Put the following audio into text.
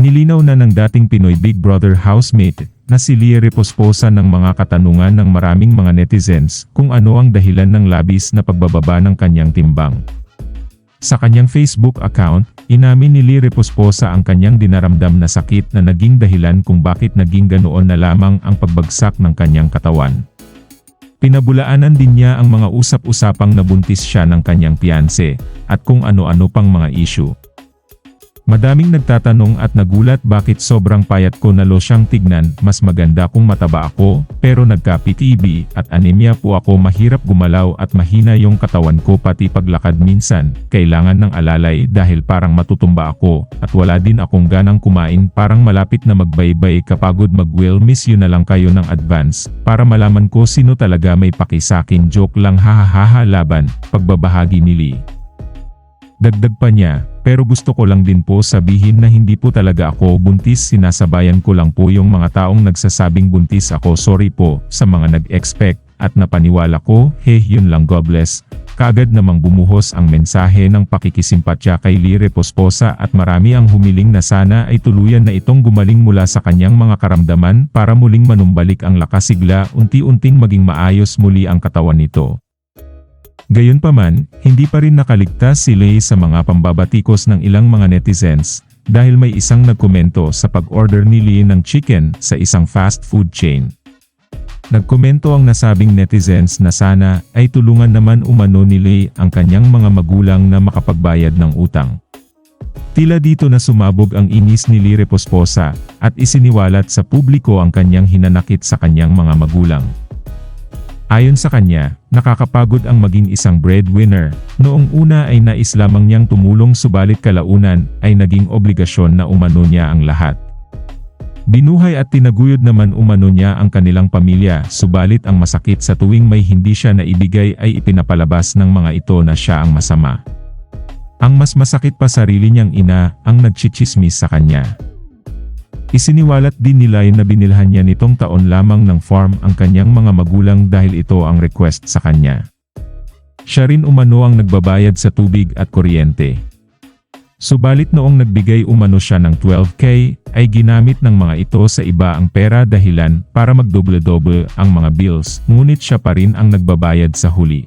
Nilinaw na ng dating Pinoy Big Brother housemate na si Lia Reposposa ng mga katanungan ng maraming mga netizens kung ano ang dahilan ng labis na pagbababa ng kanyang timbang. Sa kanyang Facebook account, inamin ni Lee Reposposa ang kanyang dinaramdam na sakit na naging dahilan kung bakit naging ganoon na lamang ang pagbagsak ng kanyang katawan. Pinabulaanan din niya ang mga usap-usapang nabuntis siya ng kanyang piyanse, at kung ano-ano pang mga issue. Madaming nagtatanong at nagulat bakit sobrang payat ko na losyang tignan, mas maganda kung mataba ako, pero nagka-PTB at anemia po ako mahirap gumalaw at mahina yung katawan ko pati paglakad minsan, kailangan ng alalay dahil parang matutumba ako, at wala din akong ganang kumain parang malapit na magbaybay kapagod mag-will miss you na lang kayo ng advance, para malaman ko sino talaga may pakisakin joke lang hahaha laban, pagbabahagi ni Lee. Dagdag pa niya, pero gusto ko lang din po sabihin na hindi po talaga ako buntis sinasabayan ko lang po yung mga taong nagsasabing buntis ako sorry po sa mga nag-expect at napaniwala ko, heh yun lang God bless. Kagad namang bumuhos ang mensahe ng pakikisimpatya kay Lee Reposposa at marami ang humiling na sana ay tuluyan na itong gumaling mula sa kanyang mga karamdaman para muling manumbalik ang lakasigla unti-unting maging maayos muli ang katawan nito. Gayunpaman, hindi pa rin nakaligtas si Lay sa mga pambabatikos ng ilang mga netizens, dahil may isang nagkomento sa pag-order ni Lee ng chicken sa isang fast food chain. Nagkomento ang nasabing netizens na sana ay tulungan naman umano ni Lay ang kanyang mga magulang na makapagbayad ng utang. Tila dito na sumabog ang inis ni Lee Reposposa at isiniwalat sa publiko ang kanyang hinanakit sa kanyang mga magulang. Ayon sa kanya, nakakapagod ang maging isang breadwinner. Noong una ay nais lamang niyang tumulong subalit kalaunan ay naging obligasyon na umano niya ang lahat. Binuhay at tinaguyod naman umano niya ang kanilang pamilya, subalit ang masakit sa tuwing may hindi siya naibigay ay ipinapalabas ng mga ito na siya ang masama. Ang mas masakit pa sarili niyang ina ang nagchichismis sa kanya. Isiniwalat din nila na binilhan niya nitong taon lamang ng farm ang kanyang mga magulang dahil ito ang request sa kanya. Siya rin umano ang nagbabayad sa tubig at kuryente. Subalit noong nagbigay umano siya ng 12k, ay ginamit ng mga ito sa iba ang pera dahilan para magdoble-doble ang mga bills, ngunit siya pa rin ang nagbabayad sa huli.